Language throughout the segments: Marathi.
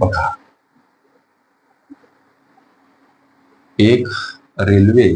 बघा. एक रेल्वे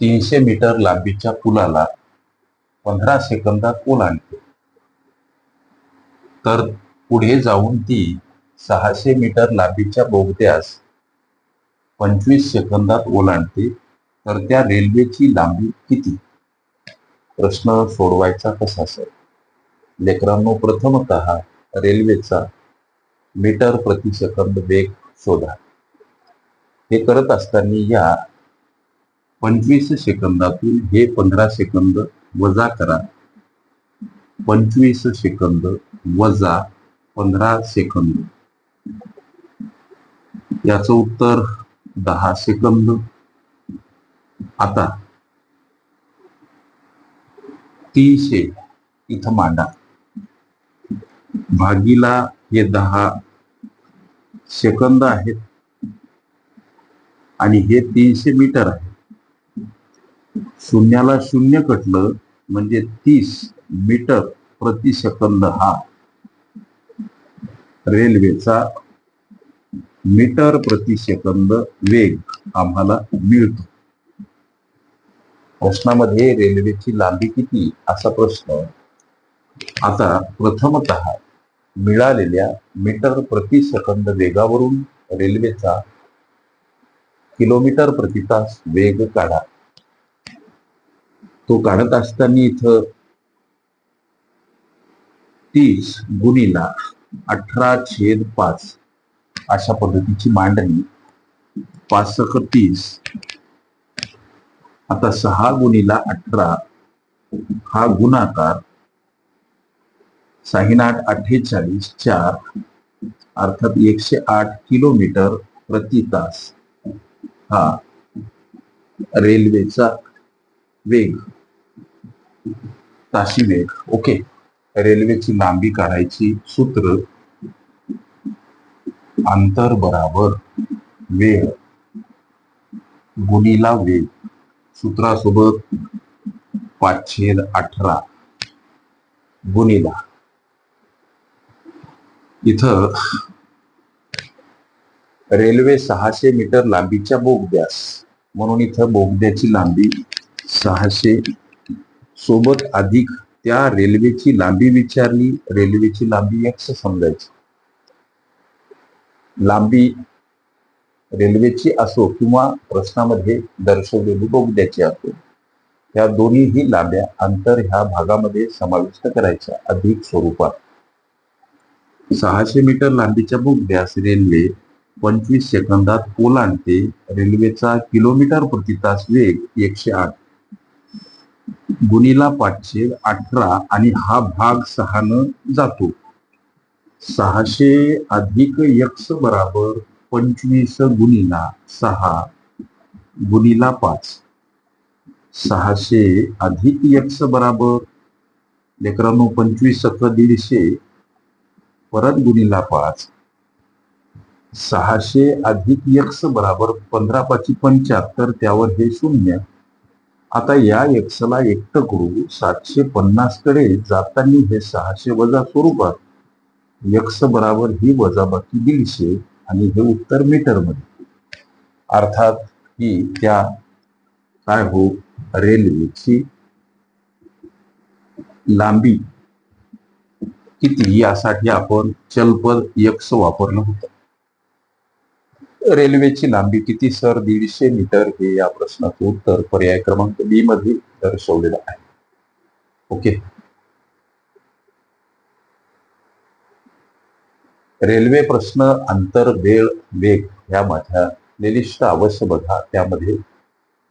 तीनशे मीटर लांबीच्या पुलाला पंधरा सेकंदात ओलांडते तर पुढे जाऊन ती सहाशे मीटर लांबीच्या बोगद्यास पंचवीस सेकंदात ओलांडते तर त्या रेल्वेची लांबी किती? प्रश्न सोडवायचा कसा सर? लेकरांनो प्रथमत रेल्वेचा मीटर प्रति सेकंद वेग शोधा. हे करत असताना या पंचवीस सेकंदातून हे पंधरा सेकंद वजा करा. पंचवीस सेकंद वजा पंधरा सेकंद. याचं उत्तर दहा सेकंद. आता तीनशे इथं मांडा. भागीला हे दहा सेकंद आहेत. आणि हे तीनशे मीटर आहे. शून्याला शून्य कटलं म्हणजे तीस मीटर प्रति सेकंद हा रेल्वेचा मीटर प्रति सेकंद वेग आम्हाला मिळतो. प्रश्नामध्ये रेल्वेची लांबी किती? असा प्रश्न. आता प्रथमत मिळालेल्या मीटर प्रति सेकंद वेगावरून रेल्वेचा किलोमीटर प्रति तास वेग काढा. तो काढत असताना इथं तीस गुणीला अठरा छेद पाच अशा पद्धतीची मांडणी पाच सख तीस. आता सहा गुणीला अठरा हा गुणाकार साहीन आठ अठ्ठेचाळीस चार अर्थात एकशे आठ किलोमीटर प्रति तास. हा रेल्वेचा वेग ताशी वेग. ओके. रेल्वेची लांबी काढायची सूत्र अंतर बराबर वेळ गुणीला वेग सूत्रासोबत पाचशे अठरा गुणीला. इथं रेल्वे सहाशे मीटर लांबीच्या बोगद्यास म्हणून इथं बोगद्याची लांबी सहाशे. सोबत अधिक त्या रेल्वेची लांबी विचारली. रेल्वेची लांबी एक्स समजायची. लांबी रेल्वेची असो किंवा प्रश्नामध्ये दर्शवलेली बोगद्याची असो या दोन्हीही लांब्या अंतर ह्या भागामध्ये समाविष्ट करायच्या अधिक स्वरूपात. सहाशे मीटर लांबीच्या बोगद्यास रेल्वे पंचवीस सेकंदात ओलांडते रेल्वेचा किलोमीटर प्रति तास वेग एकशे आठ. गुणीला पाचशे अठरा आणि हा भाग सहानं जातो. सहाशे अधिक यक्स बराबर पंचवीस गुणीला सहा. गुणीला पाच. सहाशे अधिक यक्स बराबर. लेकरांनो पंचवीस सतरा दीडशे. परत गुणीला पाच. सहाशे अधिक यक्ष बराबर पंधरा पाची पंच्याहत्तर त्यावर हे शून्य. आता या एक्सला एकटं करू सातशे पन्नासकडे जाताना हे सहाशे वजा स्वरूपात. यक्स बराबर ही वजाबाकी दीडशे आणि हे उत्तर मीटरमध्ये अर्थात ही त्या काय हो? रेल्वेची लांबी. किती यासाठी आपण चलपद यक्स वापरलं होतं. रेल्वेची लांबी किती सर? दीडशे मीटर हे या प्रश्नाचं उत्तर पर्याय क्रमांक बी मध्ये दर्शवलेलं आहे. ओके. रेल्वे प्रश्न अंतर वेळ वेग या माझ्या निलिष्ट अवश्य बघा. त्यामध्ये